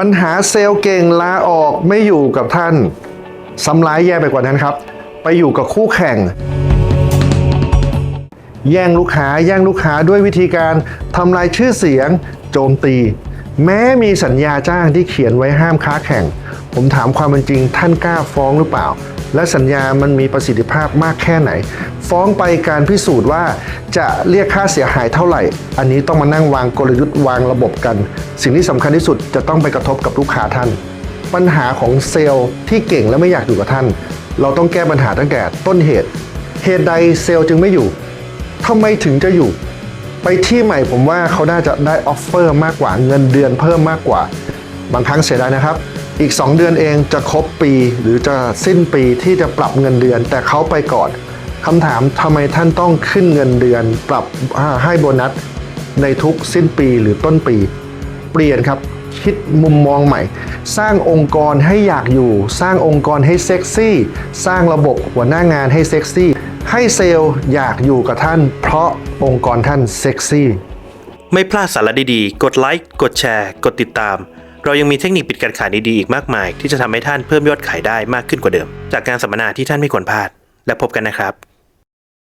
ปัญหาเซลล์เก่งลาออกไม่อยู่กับท่านซ้ำร้ายแย่ไปกว่านั้นครับ ไปอยู่กับคู่แข่ง แย่งลูกค้าแย่งลูกค้าด้วยวิธีการทำลายชื่อเสียง โจมตี แม้มีสัญญาจ้างที่เขียนไว้ห้ามค้าแข่ง ผมถามความเป็นจริง ท่านกล้าฟ้องหรือเปล่า และสัญญามันมีประสิทธิภาพมากแค่ไหน ฟ้องไปการพิสูจน์ว่า จะเรียกค่าเสียหายเท่าไหร่ อันนี้ต้องมานั่งวางกลยุทธ์วางระบบกัน สิ่งที่สำคัญที่สุดจะต้องไปกระทบกับลูกค้าท่าน ปัญหาของเซลล์ที่เก่งและไม่อยากอยู่กับท่าน เราต้องแก้ปัญหาตั้งแต่ต้นเหตุ เหตุใดเซลล์จึงไม่อยู่ทำไมถึงจะอยู่ ไปที่ใหม่ผมว่าเขาน่าจะได้ออฟเฟอร์มากกว่าเงินเดือนเพิ่มมากกว่า บางครั้งเสียดายนะครับอีก 2 เดือนเองจะครบปีหรือจะสิ้นปีที่จะปรับเงินเดือน แต่เขาไปก่อน คำถามทำไมท่านต้องขึ้นเงินเดือนปรับให้โบนัสในทุกสิ้นปีหรือต้นปี เปลี่ยนครับคิดมุมมองใหม่ สร้างองค์กรให้อยากอยู่ สร้างองค์กรให้เซ็กซี่ สร้างระบบหัวหน้างานให้เซ็กซี่ ให้เซลล์อยากอยู่กับท่าน เพราะองค์กรท่านเซ็กซี่ไม่พลาดสาระดีๆ กดไลค์กดแชร์ กดติดตาม เรายังมีเทคนิคปิดการขายดีๆอีกมากมาย ที่จะทำให้ท่านเพิ่มยอดขายได้มากขึ้นกว่าเดิม จากการสัมมนาที่ท่านไม่ควรพลาด และพบกันนะครับ